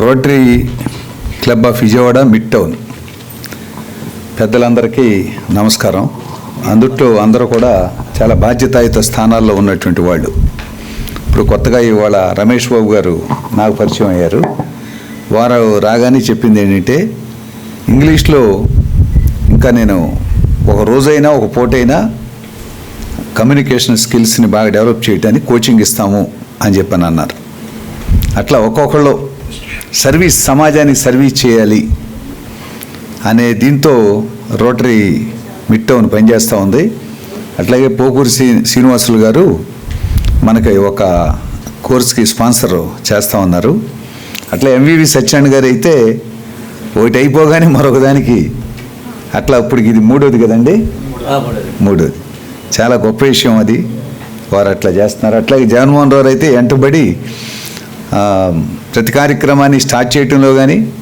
Rotary club of Vijayawada mid town. పెద్దలందరికీ నమస్కారం. అందుట్లో అందరూ కూడా చాలా బాధ్యతాయుత స్థానాల్లో ఉన్నటువంటి వాళ్ళు. ఇప్పుడు కొత్తగా ఇవాళ రమేష్ బాబు గారు నాకు పరిచయం అయ్యారు. వారు రాగానే చెప్పింది ఏంటంటే ఇంగ్లీష్లో ఇంకా నేను ఒక రోజైనా ఒక పూటైనా కమ్యూనికేషన్ స్కిల్స్ని బాగా డెవలప్ చేయడానికి కోచింగ్ ఇస్తాము అని చెప్పని అన్నారు. అట్లా ఒక్కొక్కళ్ళు సర్వీస్ సమాజానికి సర్వీస్ చేయాలి అనే దీంతో రోటరీ మిడ్ టౌన్ పనిచేస్తూ ఉంది. అట్లాగే పోకూరి శ్రీ శ్రీనివాసులు గారు మనకి ఒక కోర్స్కి స్పాన్సర్ చేస్తూ ఉన్నారు. అట్లా ఎంవివి సత్యనారాయణ గారు అయితే ఒకటి అయిపోగానే మరొక దానికి అట్లా ఇప్పటికి ఇది మూడోది కదండి? మూడోది. చాలా గొప్ప విషయం అది. వారు అట్లా చేస్తున్నారు. అట్లాగే జగన్మోహన్ రావు అయితే వెంటబడి ప్రతి కార్యక్రమాన్ని స్టార్ట్ చేయటంలో కానీ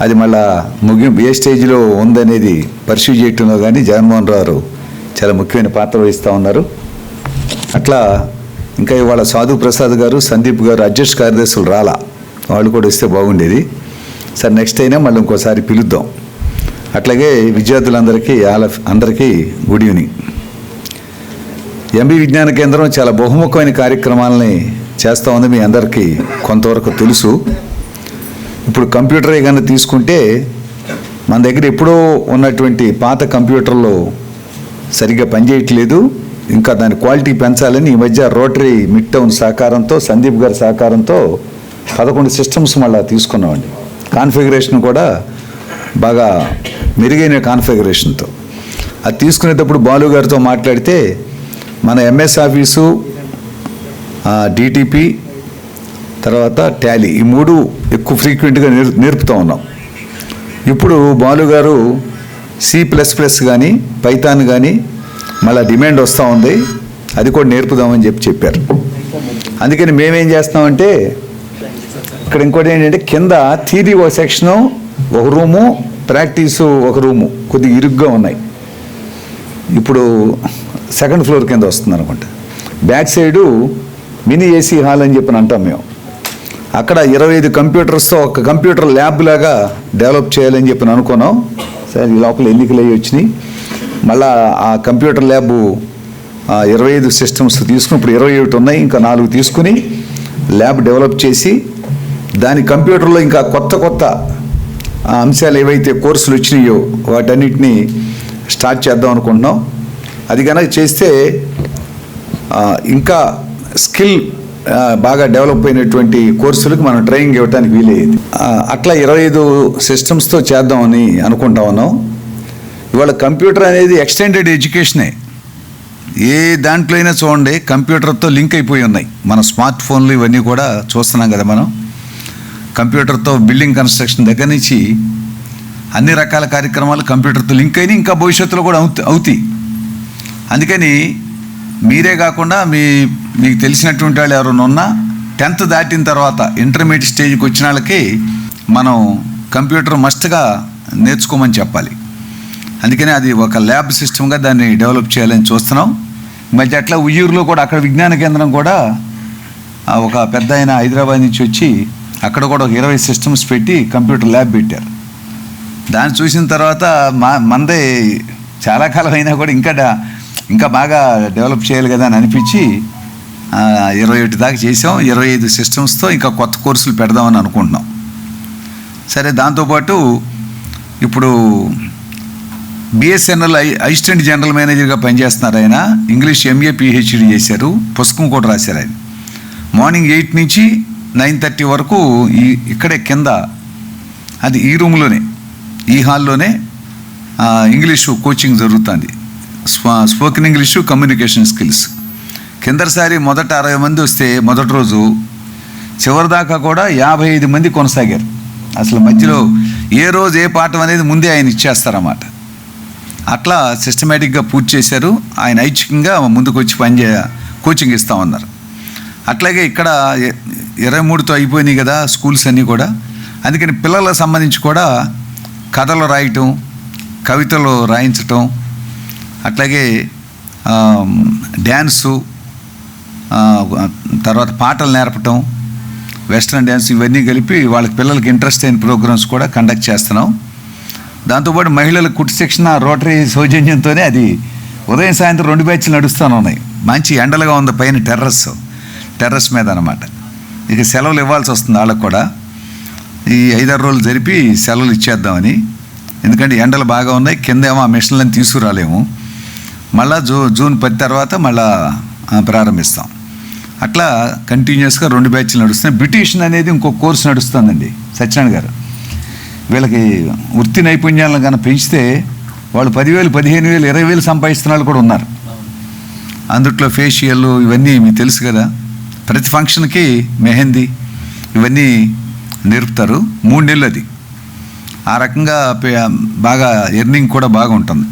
అది మళ్ళా ముగింపు ఏ స్టేజ్లో ఉందనేది పర్సూ చేయటంలో కానీ జగన్మోహన్ రావు చాలా ముఖ్యమైన పాత్ర వహిస్తూ ఉన్నారు. అట్లా ఇంకా ఇవాళ సాధు ప్రసాద్ గారు సందీప్ గారు అధ్యక్ష కార్యదర్శులు రాలా. వాళ్ళు కూడా వస్తే బాగుండేది. సరే నెక్స్ట్ అయినా మళ్ళీ ఇంకోసారి పిలుద్దాం. అట్లాగే విద్యార్థులందరికీ ఆల అందరికీ గుడ్ ఈవినింగ్. ఎంబీ విజ్ఞాన కేంద్రం చాలా బహుముఖమైన కార్యక్రమాలని చేస్తూ ఉంది మీ అందరికీ కొంతవరకు తెలుసు. ఇప్పుడు కంప్యూటర్ కానీ తీసుకుంటే మన దగ్గర ఎప్పుడో ఉన్నటువంటి పాత కంప్యూటర్లు సరిగ్గా పనిచేయట్లేదు. ఇంకా దాని క్వాలిటీ పెంచాలని ఈ మధ్య రోటరీ మిడ్ టౌన్ సహకారంతో సందీప్ గారి సహకారంతో పదకొండు సిస్టమ్స్ మళ్ళీ తీసుకున్నామండి. కాన్ఫిగరేషన్ కూడా బాగా మెరుగైన కాన్ఫిగరేషన్తో. అది తీసుకునేటప్పుడు బాలు గారితో మాట్లాడితే మన ఎంఎస్ ఆఫీసు డిటిపి తర్వాత టాలీ. ఈ మూడు ఎక్కువ ఫ్రీక్వెంట్గా నేర్ నేర్పుతూ ఉన్నాం. ఇప్పుడు బాలు గారు సి ప్లస్ ప్లస్ కానీ పైథాన్ కానీ మళ్ళీ డిమాండ్ వస్తూ ఉంది. అది కూడా నేర్పుదామని చెప్పి చెప్పారు. అందుకని మేమేం చేస్తామంటే ఇక్కడ ఇంకోటి ఏంటంటే కింద థీరీ ఒక సెక్షను ఒక రూము ప్రాక్టీసు ఒక రూము కొద్దిగా ఇరుగ్గా ఉన్నాయి. ఇప్పుడు సెకండ్ ఫ్లోర్ కింద వస్తుంది అనుకుంటా back side mini AC hall అని చెప్పి అంటాం మేము. అక్కడ ఇరవై ఐదు కంప్యూటర్స్తో ఒక కంప్యూటర్ ల్యాబ్ లాగా డెవలప్ చేయాలని చెప్పి అనుకున్నాం. సరే ఈ లోపల ఎన్నికలు అయ్యి వచ్చినాయి. మళ్ళా ఆ కంప్యూటర్ ల్యాబ్ ఇరవై ఐదు సిస్టమ్స్ తీసుకుని ఇప్పుడు ఇరవై ఒకటి ఉన్నాయి ఇంకా నాలుగు తీసుకుని ల్యాబ్ డెవలప్ చేసి దాని కంప్యూటర్లో ఇంకా కొత్త కొత్త అంశాలు ఏవైతే కోర్సులు వచ్చినాయో వాటన్నిటిని స్టార్ట్ చేద్దాం అనుకుంటున్నాం. అది కనుక చేస్తే ఇంకా స్కిల్ బాగా డెవలప్ అయినటువంటి కోర్సులకు మనం ట్రైనింగ్ ఇవ్వడానికి వీలయ్యేది. అట్లా ఇరవై ఐదు సిస్టమ్స్తో చేద్దామని అనుకుంటా ఉన్నాం. ఇవాళ కంప్యూటర్ అనేది ఎక్స్టెండెడ్ ఎడ్యుకేషనే. ఏ దాంట్లో అయినా చూడండి కంప్యూటర్తో లింక్ అయిపోయి ఉన్నాయి. మన స్మార్ట్ ఫోన్లు ఇవన్నీ కూడా చూస్తున్నాం కదా మనం. కంప్యూటర్తో బిల్డింగ్ కన్స్ట్రక్షన్ దగ్గర నుంచి అన్ని రకాల కార్యక్రమాలు కంప్యూటర్తో లింక్ అయినాయి ఇంకా భవిష్యత్తులో కూడా అవుతాయి. అందుకని మీరే కాకుండా మీ మీకు తెలిసినటువంటి వాళ్ళు ఎవరైనా ఉన్నా టెన్త్ దాటిన తర్వాత ఇంటర్మీడియట్ స్టేజ్కి వచ్చిన వాళ్ళకి మనం కంప్యూటర్ మస్ట్గా నేర్చుకోమని చెప్పాలి. అందుకనే అది ఒక ల్యాబ్ సిస్టమ్గా దాన్ని డెవలప్ చేయాలని చూస్తున్నాం. మధ్య అట్లా ఉయ్యూరులో కూడా అక్కడ విజ్ఞాన కేంద్రం కూడా ఒక పెద్ద ఆయన హైదరాబాద్ నుంచి వచ్చి అక్కడ కూడా ఒక ఇరవై సిస్టమ్స్ పెట్టి కంప్యూటర్ ల్యాబ్ పెట్టారు. దాన్ని చూసిన తర్వాత మా మందే చాలా కాలం అయినా కూడా ఇంకా ఇంకా బాగా డెవలప్ చేయాలి కదా అని అనిపించి ఇరవై ఒకటి దాకా చేసాం. ఇరవై ఐదు సిస్టమ్స్తో ఇంకా కొత్త కోర్సులు పెడదామని అనుకుంటున్నాం. సరే దాంతోపాటు ఇప్పుడు బిఎస్ఎన్ఎల్ అసిస్టెంట్ జనరల్ మేనేజర్గా పనిచేస్తున్నారు ఆయన. ఇంగ్లీష్ ఎంఏ పిహెచ్డి చేశారు. పుస్తకం కూడా రాశారు ఆయన. మార్నింగ్ ఎయిట్ నుంచి నైన్ థర్టీ వరకు ఈ ఇక్కడే కింద అది ఈ రూమ్లోనే ఈ హాల్లోనే ఇంగ్లీషు కోచింగ్ జరుగుతుంది. Spoken English communication skills. కిందసారి మొదట అరవై మంది వస్తే మొదటి రోజు చివరిదాకా కూడా యాభై ఐదు మంది కొనసాగారు. అసలు మధ్యలో ఏ రోజు ఏ పాఠం అనేది ముందే ఆయన ఇచ్చేస్తారన్నమాట. అట్లా సిస్టమేటిక్గా పూర్తి చేశారు. ఆయన ఐచ్ఛికంగా ముందుకు వచ్చి పనిచే కోచింగ్ ఇస్తా ఉన్నారు. అట్లాగే ఇక్కడ ఇరవై మూడుతో అయిపోయినాయి కదా స్కూల్స్ అన్నీ కూడా. అందుకని పిల్లలకు సంబంధించి కూడా కథలు రాయటం కవితలు రాయించటం అట్లాగే డ్యాన్సు తర్వాత పాటలు నేర్పటం వెస్ట్రన్ డ్యాన్స్ ఇవన్నీ కలిపి వాళ్ళకి పిల్లలకి ఇంట్రెస్ట్ అయిన ప్రోగ్రామ్స్ కూడా కండక్ట్ చేస్తున్నాం. దాంతోపాటు మహిళల కుట్టు శిక్షణ రోటరీ సౌజన్యంతోనే అది ఉదయం సాయంత్రం రెండు బ్యాచ్లు నడుస్తూనే ఉన్నాయి. మంచి ఎండలుగా ఉంది పైన టెర్రస్. టెర్రస్ మీద అనమాట ఇక సెలవులు ఇవ్వాల్సి వస్తుంది వాళ్ళకు కూడా. ఈ ఐదారు రోజులు జరిపి సెలవులు ఇచ్చేద్దామని. ఎందుకంటే ఎండలు బాగా ఉన్నాయి కిందేమో ఆ మిషన్లను తీసుకురాలేము. మళ్ళా జూ జూన్ పది తర్వాత మళ్ళా ప్రారంభిస్తాం. అట్లా కంటిన్యూస్గా రెండు బ్యాచ్లు నడుస్తున్నాయి. బ్రిటిషన్ అనేది ఇంకో కోర్సు నడుస్తుందండి సత్యనారాయణ గారు. వీళ్ళకి వృత్తి నైపుణ్యాలను కనుక పెంచితే వాళ్ళు పదివేలు పదిహేను వేలు ఇరవై వేలు సంపాదిస్తున్న వాళ్ళు కూడా ఉన్నారు. అందుట్లో ఫేషియల్ ఇవన్నీ మీకు తెలుసు కదా. ప్రతి ఫంక్షన్కి మెహందీ ఇవన్నీ నేర్పుతారు. మూడు నెలలు అది. ఆ రకంగా బాగా ఎర్నింగ్ కూడా బాగా ఉంటుంది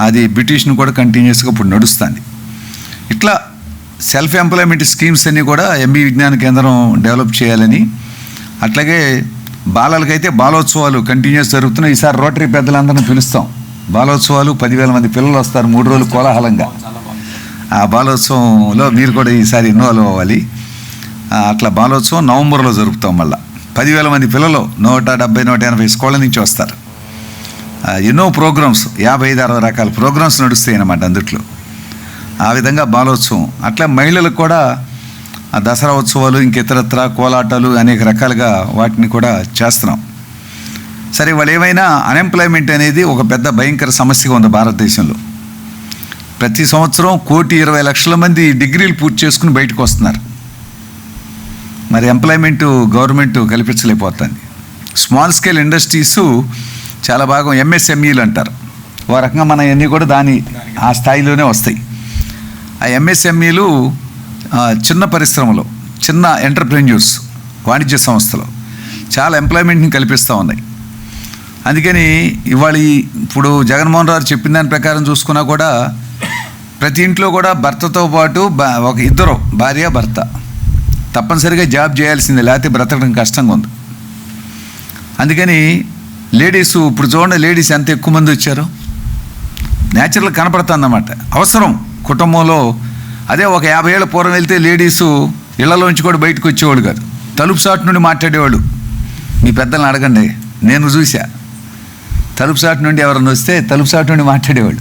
అది బ్రిటిష్ను కూడా కంటిన్యూస్గా ఇప్పుడు నడుస్తుంది. ఇట్లా సెల్ఫ్ ఎంప్లాయ్మెంట్ స్కీమ్స్ అన్నీ కూడా ఎంబీ విజ్ఞాన కేంద్రం డెవలప్ చేయాలని అట్లాగే బాలలకైతే బాలోత్సవాలు కంటిన్యూస్ జరుగుతున్నాయి. ఈసారి రోటరీ పెద్దలందరినీ పిలుస్తాం. బాలోత్సవాలు పదివేల మంది పిల్లలు వస్తారు మూడు రోజులు కోలాహలంగా. ఆ బాలోత్సవంలో మీరు కూడా ఈసారి ఇన్వాల్వ్ అవ్వాలి. అట్లా బాలోత్సవం నవంబర్లో జరుపుతాం మళ్ళీ. పదివేల మంది పిల్లలు నూట డెబ్బై నూట ఎనభై స్కూళ్ళ నుంచి వస్తారు. ఎన్నో ప్రోగ్రామ్స్ యాభై ఐదు అరవై రకాల ప్రోగ్రామ్స్ నడుస్తాయి అన్నమాట అందుట్లో. ఆ విధంగా బాలోత్సవం అట్లా మహిళలకు కూడా ఆ దసరా ఉత్సవాలు ఇంకితరత్ర కోలాటాలు అనేక రకాలుగా వాటిని కూడా చేస్తున్నాం. సరే వాళ్ళు ఏమైనా అన్ఎంప్లాయ్మెంట్ అనేది ఒక పెద్ద భయంకర సమస్యగా ఉంది భారతదేశంలో. ప్రతి సంవత్సరం కోటి ఇరవై లక్షల మంది డిగ్రీలు పూర్తి చేసుకుని బయటకు వస్తున్నారు. మరి ఎంప్లాయ్మెంట్ గవర్నమెంట్ కల్పించలేకపోతుంది. స్మాల్ స్కేల్ ఇండస్ట్రీస్ చాలా భాగం ఎంఎస్ఎంఈలు అంటారు. ఓ రకంగా మన అన్నీ కూడా దాని ఆ స్థాయిలోనే వస్తాయి. ఆ ఎంఎస్ఎంఈలు చిన్న పరిశ్రమలో చిన్న ఎంటర్ప్రెన్యూర్స్ వాణిజ్య సంస్థలు చాలా ఎంప్లాయ్మెంట్ని కల్పిస్తూ ఉన్నాయి. అందుకని ఇవాళ ఇప్పుడు జగన్మోహన్ రావు చెప్పిన దాని ప్రకారం చూసుకున్నా కూడా ప్రతి ఇంట్లో కూడా భర్తతో పాటు ఒక ఇద్దరు భార్య భర్త. తప్పనిసరిగా జాబ్ చేయాల్సిందే లేకపోతే బ్రతకడం కష్టంగా ఉంది. అందుకని లేడీస్ ఇప్పుడు చూడండి లేడీస్ ఎంత ఎక్కువ మంది వచ్చారు? న్యాచురల్ కనపడుతుందన్నమాట. అవసరం. కుటుంబంలో అదే ఒక యాభై ఏళ్ళ పూర్వం వెళ్తే లేడీసు ఇళ్ళలోంచి కూడా బయటకు వచ్చేవాళ్ళు కాదు. తలుపు సాటు నుండి మాట్లాడేవాళ్ళు మీ పెద్దలను అడగండి. నేను చూసా తలుపు సాటు నుండి ఎవరైనా వస్తే తలుపు సాటు నుండి మాట్లాడేవాళ్ళు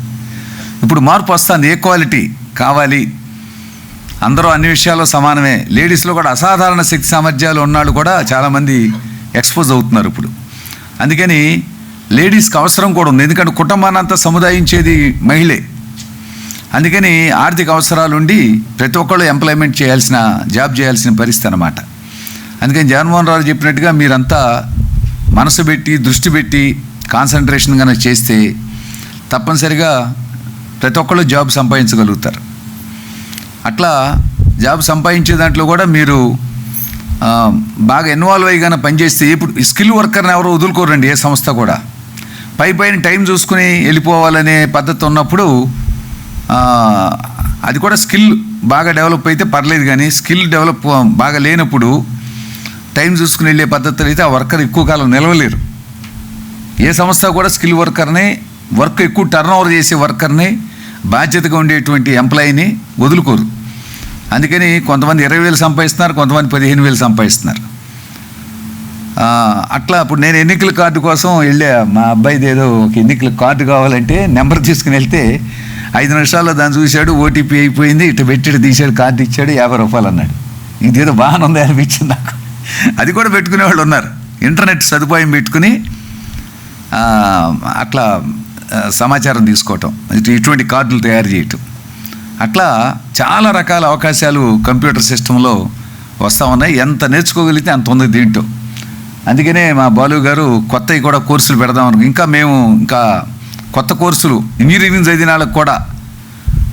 ఇప్పుడు మార్పు వస్తుంది. ఏ క్వాలిటీ కావాలి? అందరూ అన్ని విషయాల్లో సమానమే. లేడీస్లో కూడా అసాధారణ శక్తి సామర్థ్యాలు ఉన్నాళ్ళు కూడా చాలామంది ఎక్స్పోజ్ అవుతున్నారు ఇప్పుడు. అందుకని లేడీస్కి అవసరం కూడా ఉంది. ఎందుకంటే కుటుంబానంతా సముదాయించేది మహిళే. అందుకని ఆర్థిక అవసరాలు ఉండి ప్రతి ఒక్కళ్ళు ఎంప్లాయ్మెంట్ చేయాల్సిన జాబ్ చేయాల్సిన పరిస్థితి అనమాట అందుకని జగన్మోహన్ రావు చెప్పినట్టుగా మీరంతా మనసు పెట్టి దృష్టి పెట్టి కాన్సన్ట్రేషన్ కనుక చేస్తే తప్పనిసరిగా ప్రతి ఒక్కళ్ళు జాబ్ సంపాదించగలుగుతారు. అట్లా జాబ్ సంపాదించే దాంట్లో కూడా మీరు బాగా ఇన్వాల్వ్ అయ్యి కానీ పనిచేస్తే ఇప్పుడు స్కిల్ వర్కర్ని ఎవరు వదులుకోరండి ఏ సంస్థ కూడా? పై పైన టైం చూసుకుని వెళ్ళిపోవాలనే పద్ధతి ఉన్నప్పుడు అది కూడా స్కిల్ బాగా డెవలప్ అయితే పర్లేదు కానీ స్కిల్ డెవలప్ బాగా లేనప్పుడు టైం చూసుకుని వెళ్ళే పద్ధతులు అయితే ఆ వర్కర్ ఎక్కువ కాలం నిలవలేరు. ఏ సంస్థ కూడా స్కిల్ వర్కర్ని వర్క్ ఎక్కువ టర్న్ ఓవర్ చేసే వర్కర్ని బాధ్యతగా ఉండేటువంటి ఎంప్లాయీని వదులుకోరు. అందుకని కొంతమంది ఇరవై వేలు సంపాదిస్తున్నారు కొంతమంది పదిహేను వేలు సంపాదిస్తున్నారు. అట్లా ఇప్పుడు నేను ఎన్నికల కార్డు కోసం వెళ్ళా. మా అబ్బాయిది ఏదో ఒక ఎన్నికల కార్డు కావాలంటే నెంబర్ తీసుకుని వెళ్తే ఐదు నిమిషాల్లో దాన్ని చూశాడు ఓటీపీ అయిపోయింది ఇటు పెట్టాడు తీసాడు కార్డు ఇచ్చాడు యాభై రూపాయలు అన్నాడు. ఇదేదో బాగానే ఉంది అనిపించింది నాకు. అది కూడా పెట్టుకునే వాళ్ళు ఉన్నారు. ఇంటర్నెట్ సదుపాయం పెట్టుకుని అట్లా సమాచారం తీసుకోవటం. ఇటు- ఇటువంటి కార్డులు తయారు చేయటం. అట్లా చాలా రకాల అవకాశాలు కంప్యూటర్ సిస్టంలో వస్తూ ఉన్నాయి. ఎంత నేర్చుకోగలిగితే అంత ఉంది దీంట్లో. అందుకనే మా బాలు గారు కొత్తవి కూడా కోర్సులు పెడదాం అనుకు ఇంకా మేము ఇంకా కొత్త కోర్సులు ఇంజనీరింగ్ చదివిన వాళ్ళకి కూడా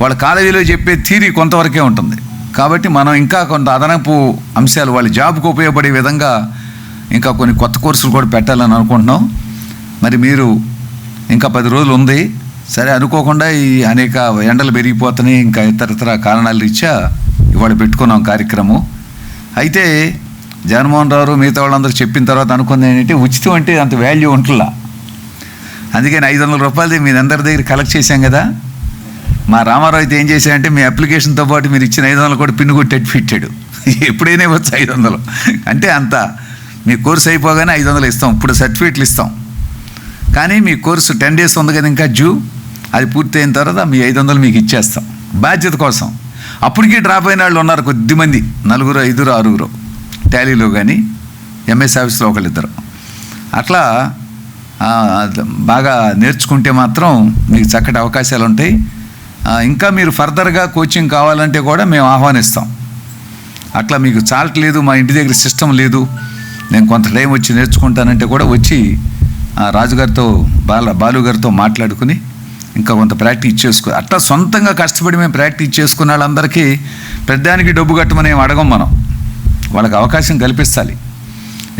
వాళ్ళ కాలేజీలో చెప్పే థీరీ కొంతవరకే ఉంటుంది. కాబట్టి మనం ఇంకా కొంత అదనపు అంశాలు వాళ్ళ జాబ్కు ఉపయోగపడే విధంగా ఇంకా కొన్ని కొత్త కోర్సులు కూడా పెట్టాలని అనుకుంటున్నాం. మరి మీరు ఇంకా పది రోజులు ఉంది. సరే అనుకోకుండా ఈ అనేక ఎండలు పెరిగిపోతున్నాయి ఇంకా ఇతరతర కారణాలు ఇచ్చా ఇవాళ పెట్టుకున్నాం కార్యక్రమం. అయితే జగన్మోహన్ రావు మిగతా వాళ్ళందరూ చెప్పిన తర్వాత అనుకుంది ఏంటంటే ఉచితం అంటే అంత వాల్యూ ఉంటుందా? అందుకని ఐదు వందల రూపాయలది మీ అందరి దగ్గర కలెక్ట్ చేశాం కదా. మా రామారావు అయితే ఏం చేశాడంటే మీ అప్లికేషన్తో పాటు మీరు ఇచ్చిన ఐదు వందలు కూడా పిన్ను కొట్టి పెట్టాడు. ఎప్పుడైనా ఇవ్వచ్చు ఐదు వందలు. అంటే అంత మీ కోర్సు అయిపోగానే ఐదు వందలు ఇస్తాం ఇప్పుడు సర్టిఫికేట్లు ఇస్తాం. కానీ మీ కోర్సు టెన్ డేస్ ఉంది కదా ఇంకా జూ అది పూర్తయిన తర్వాత మీ ఐదు వందలు మీకు ఇచ్చేస్తాం బాధ్యత కోసం. అప్పటికీ డ్రాప్ అయిన వాళ్ళు ఉన్నారు కొద్దిమంది నలుగురు ఐదుగురు ఆరుగురు. టాలీలో కానీ ఎంఎస్ ఆఫీస్లో ఒకళ్ళిద్దరు. అట్లా బాగా నేర్చుకుంటే మాత్రం మీకు చక్కటి అవకాశాలు ఉంటాయి. ఇంకా మీరు ఫర్దర్గా కోచింగ్ కావాలంటే కూడా మేము ఆహ్వానిస్తాం. అట్లా మీకు చాల్ట్ లేదు మా ఇంటి దగ్గర సిస్టమ్ లేదు. నేను కొంత టైం వచ్చి నేర్చుకుంటానంటే కూడా వచ్చి రాజుగారితో బాల బాలుగారితో మాట్లాడుకుని ఇంకా కొంత ప్రాక్టీస్ చేసుకో అట్లా సొంతంగా కష్టపడి మేము ప్రాక్టీస్ చేసుకున్న వాళ్ళందరికీ పెద్దానికి డబ్బు కట్టమని ఏం అడగం మనం. వాళ్ళకి అవకాశం కల్పించాలి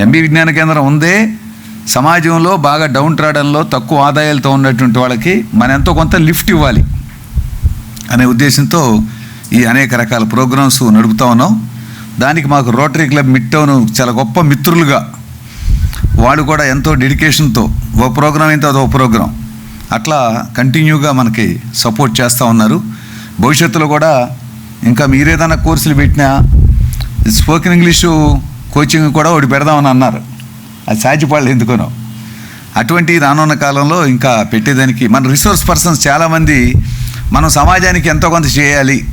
ఎంబీ విజ్ఞాన కేంద్రం ఉందే సమాజంలో బాగా డౌన్ ట్రాడంలో తక్కువ ఆదాయాలతో ఉన్నటువంటి వాళ్ళకి మన ఎంతో కొంత లిఫ్ట్ ఇవ్వాలి అనే ఉద్దేశంతో ఈ అనేక రకాల ప్రోగ్రామ్స్ నడుపుతా ఉన్నాం. దానికి మాకు రోటరీ క్లబ్ మిట్ టౌన్ చాలా గొప్ప మిత్రులుగా. వాళ్ళు కూడా ఎంతో డెడికేషన్తో ఓ ప్రోగ్రాం అయితే అదో ప్రోగ్రాం అట్లా కంటిన్యూగా మనకి సపోర్ట్ చేస్తూ ఉన్నారు. భవిష్యత్తులో కూడా ఇంకా మీరేదైనా కోర్సులు పెట్టినా స్పోకెన్ ఇంగ్లీషు కోచింగ్ కూడా ఒకటి పెడదామని అన్నారు. అది సాధ్యపడలేదు ఎందుకునో. అటువంటి రానున్న కాలంలో ఇంకా పెట్టేదానికి మన రిసోర్స్ పర్సన్స్ చాలామంది మనం సమాజానికి ఎంతో కొంత చేయాలి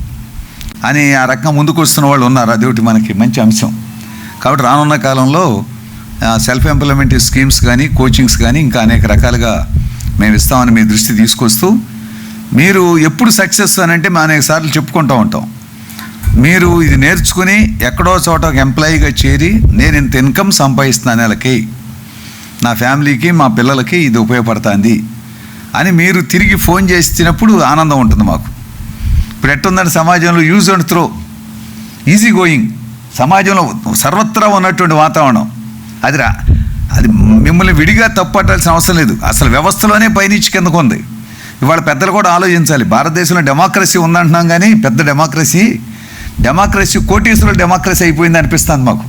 అని ఆ రకంగా ముందుకు వస్తున్న వాళ్ళు ఉన్నారు. అదొకటి మనకి మంచి అంశం. కాబట్టి రానున్న కాలంలో సెల్ఫ్ ఎంప్లాయ్మెంట్ స్కీమ్స్ కానీ కోచింగ్స్ కానీ ఇంకా అనేక రకాలుగా మేము ఇస్తామని మీ దృష్టి తీసుకొస్తూ మీరు ఎప్పుడు సక్సెస్ అని అంటే మేము అనేక సార్లు చెప్పుకుంటూ ఉంటాం. మీరు ఇది నేర్చుకుని ఎక్కడో చోట ఒక ఎంప్లాయీగా చేరి నేను ఇంత ఇన్కమ్ సంపాదిస్తున్నాను నెలకి నా ఫ్యామిలీకి మా పిల్లలకి ఇది ఉపయోగపడుతుంది అని మీరు తిరిగి ఫోన్ చేసినప్పుడు ఆనందం ఉంటుంది మాకు. ఇప్పుడు ఎట్టుందని సమాజంలో use and throw easy going సమాజంలో సర్వత్రా ఉన్నటువంటి వాతావరణం. అదిరా అది మిమ్మల్ని విడిగా తప్పట్టాల్సిన అవసరం లేదు. అసలు వ్యవస్థలోనే పైనుంచి కిందకు ఉంది. ఇవాళ పెద్దలు కూడా ఆలోచించాలి. భారతదేశంలో డెమోక్రసీ ఉందంటున్నాం కానీ పెద్ద డెమోక్రసీ డెమోక్రసీ కోటీశ్వరుల డెమోక్రసీ అయిపోయింది అనిపిస్తుంది మాకు.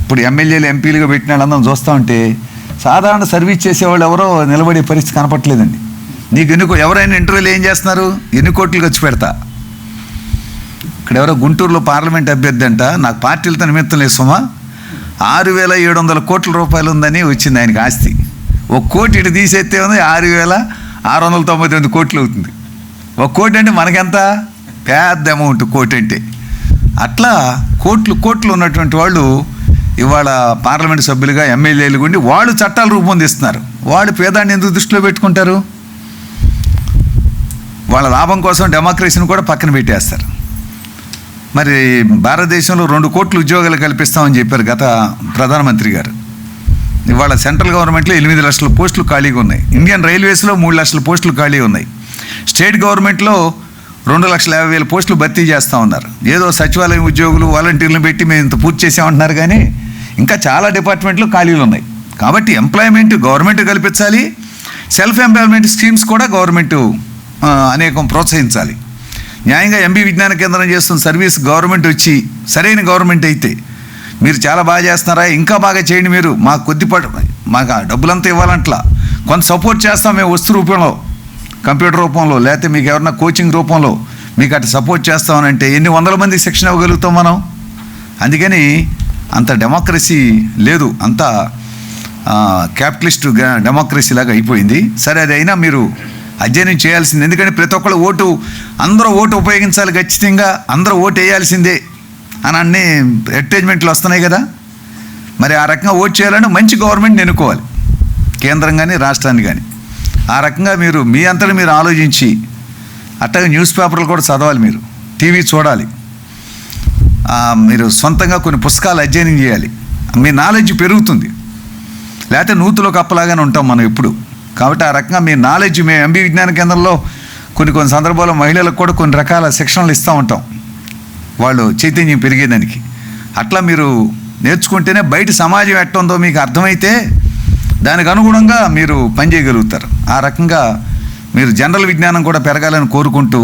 ఇప్పుడు ఎమ్మెల్యేలు ఎంపీలుగా పెట్టిన వాళ్ళందరం చూస్తూ ఉంటే సాధారణ సర్వీస్ చేసేవాళ్ళు ఎవరో నిలబడే పరిస్థితి కనపట్లేదండి నీకు ఎన్ని ఎవరైనా ఇంటర్వ్యూలు ఏం చేస్తున్నారు? ఎన్ని కోట్లు ఖర్చు పెడతా? ఇక్కడ ఎవరో గుంటూరులో పార్లమెంట్ అభ్యర్థి అంట నాకు పార్టీలతో నిమిత్తం లేదు సుమా. ఆరు వేల ఏడు వందల కోట్ల రూపాయలు ఉందని వచ్చింది ఆయనకి ఆస్తి. ఒక కోటి ఇటు తీసేస్తే ఉంది ఆరు వేల ఆరు వందల తొంభై తొమ్మిది కోట్లు అవుతుంది. ఒక కోటి అంటే మనకెంత? పెద్ద అమౌంట్ కోటి అంటే. అట్లా కోట్లు కోట్లు ఉన్నటువంటి వాళ్ళు ఇవాళ పార్లమెంట్ సభ్యులుగా ఎమ్మెల్యేలు ఉండి వాళ్ళు చట్టాలు రూపొందిస్తున్నారు. వాళ్ళు పేదాన్ని ఎందుకు దృష్టిలో పెట్టుకుంటారు? వాళ్ళ లాభం కోసం డెమోక్రసీని కూడా పక్కన పెట్టేస్తారు. మరి భారతదేశంలో రెండు కోట్ల ఉద్యోగాలు కల్పిస్తామని చెప్పారు గత ప్రధానమంత్రి గారు. ఇవాళ సెంట్రల్ గవర్నమెంట్లో ఎనిమిది లక్షల పోస్టులు ఖాళీగా ఉన్నాయి. ఇండియన్ రైల్వేస్లో మూడు లక్షల పోస్టులు ఖాళీ ఉన్నాయి. స్టేట్ గవర్నమెంట్లో రెండు లక్షల యాభై వేల పోస్టులు భర్తీ చేస్తూ ఉన్నారు. ఏదో సచివాలయం ఉద్యోగులు వాలంటీర్లను పెట్టి మేము ఇంత పూర్తి చేసామంటున్నారు కానీ ఇంకా చాలా డిపార్ట్మెంట్లు ఖాళీలు ఉన్నాయి. కాబట్టి ఎంప్లాయ్మెంట్ గవర్నమెంట్ కల్పించాలి. సెల్ఫ్ ఎంప్లాయ్మెంట్ స్కీమ్స్ కూడా గవర్నమెంట్ అనేకం ప్రోత్సహించాలి. న్యాయంగా ఎంబీ విజ్ఞాన కేంద్రం చేస్తున్న సర్వీస్ గవర్నమెంట్ వచ్చి సరైన గవర్నమెంట్ అయితే మీరు చాలా బాగా చేస్తున్నారా? ఇంకా బాగా చేయండి మీరు. మాకు కొద్దిపాటు మాకు ఆ డబ్బులంతా ఇవ్వాలంట్లా. కొంత సపోర్ట్ చేస్తాం మేము వస్తు రూపంలో కంప్యూటర్ రూపంలో లేకపోతే మీకు ఎవరన్నా కోచింగ్ రూపంలో మీకు అటు సపోర్ట్ చేస్తామనంటే ఎన్ని వందల మంది శిక్షణ ఇవ్వగలుగుతాం మనం? అందుకని అంత డెమోక్రసీ లేదు. అంత క్యాపిటలిస్ట్ డెమోక్రసీ లాగా అయిపోయింది. సరే అది అయినా మీరు అధ్యయనం చేయాల్సింది. ఎందుకంటే ప్రతి ఒక్కళ్ళు ఓటు అందరూ ఓటు ఉపయోగించాలి ఖచ్చితంగా అందరూ ఓటు వేయాల్సిందే అని అన్ని అడ్వర్టైజ్మెంట్లు వస్తున్నాయి కదా. మరి ఆ రకంగా ఓటు చేయాలని మంచి గవర్నమెంట్ ఎన్నుకోవాలి. కేంద్రం కానీ రాష్ట్రాన్ని కానీ ఆ రకంగా మీరు మీ అంతటా మీరు ఆలోచించి అట్టగా న్యూస్ పేపర్లు కూడా చదవాలి మీరు టీవీ చూడాలి. మీరు సొంతంగా కొన్ని పుస్తకాలు అధ్యయనం చేయాలి. మీ నాలెడ్జ్ పెరుగుతుంది. లేకపోతే నూతులో కప్పలాగానే ఉంటాం మనం ఎప్పుడు. కాబట్టి ఆ రకంగా మీ నాలెడ్జ్ మేము ఎంబీ విజ్ఞాన కేంద్రంలో కొన్ని కొన్ని సందర్భాల్లో మహిళలకు కూడా కొన్ని రకాల శిక్షణలు ఇస్తూ ఉంటాం. వాళ్ళు చైతన్యం పెరిగేదానికి. అట్లా మీరు నేర్చుకుంటేనే బయట సమాజం ఎట్టుందో మీకు అర్థమైతే దానికి అనుగుణంగా మీరు పనిచేయగలుగుతారు ఆ రకంగా మీరు జనరల్ విజ్ఞానం కూడా పెరగాలని కోరుకుంటూ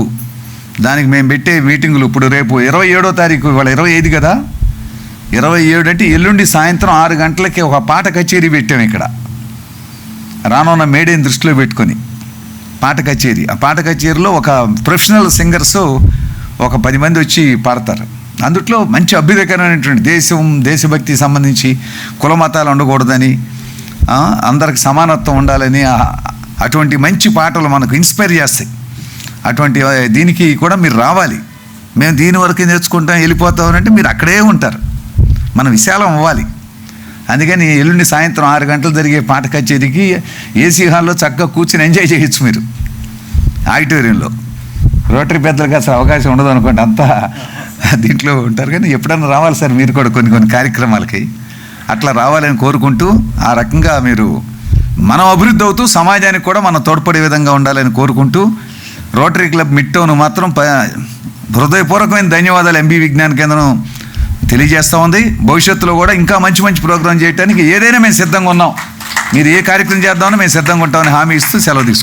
దానికి మేము పెట్టే మీటింగులు ఇప్పుడు రేపు ఇరవై ఏడో తారీఖు ఇవాళ ఇరవై ఐదు కదా? ఇరవై ఏడు అంటే ఎల్లుండి సాయంత్రం ఆరు గంటలకి ఒక పాట కచేరీ పెట్టాం ఇక్కడ. రానున్న మేడేని దృష్టిలో పెట్టుకొని పాట కచేరీ. ఆ పాట కచేరీలో ఒక ప్రొఫెషనల్ సింగర్స్ ఒక పది మంది వచ్చి పాడతారు. అందుట్లో మంచి అభ్యుదకరమైనటువంటి దేశం దేశభక్తి సంబంధించి కుల మతాలు ఉండకూడదని అందరికి సమానత్వం ఉండాలని అటువంటి మంచి పాటలు మనకు ఇన్స్పైర్ చేస్తాయి. అటువంటి దీనికి కూడా మీరు రావాలి. మేము దీని వరకు నేర్చుకుంటాం వెళ్ళిపోతాం అంటే మీరు అక్కడే ఉంటారు. మనం విశాలం అవ్వాలి. అందుకని ఎల్లుండి సాయంత్రం ఆరు గంటలు జరిగే పాట కచేరీకి ఏసీ హాల్లో చక్కగా కూర్చుని ఎంజాయ్ చేయొచ్చు మీరు. ఆడిటోరియంలో. రోటరీ పెద్దలకు అసలు అవకాశం ఉండదు అనుకోండి అంతా దీంట్లో ఉంటారు. కానీ ఎప్పుడన్నా రావాలి సార్ మీరు కూడా కొన్ని కొన్ని కార్యక్రమాలకి. అట్లా రావాలని కోరుకుంటూ ఆ రకంగా మీరు మనం అభివృద్ధి అవుతూ సమాజానికి కూడా మనం తోడ్పడే విధంగా ఉండాలని కోరుకుంటూ రోటరీ క్లబ్ మిట్టోను మాత్రం హృదయపూర్వకమైన ధన్యవాదాలు ఎంబీ విజ్ఞాన కేంద్రం తెలియజేస్తూ ఉంది. భవిష్యత్తులో కూడా ఇంకా మంచి మంచి ప్రోగ్రాం చేయడానికి ఏదైనా మేము సిద్ధంగా ఉన్నాం. మీరు ఏ కార్యక్రమం చేద్దామని మేము సిద్ధంగా ఉంటామని హామీ ఇస్తూ సెలవు తీసుకుంటాం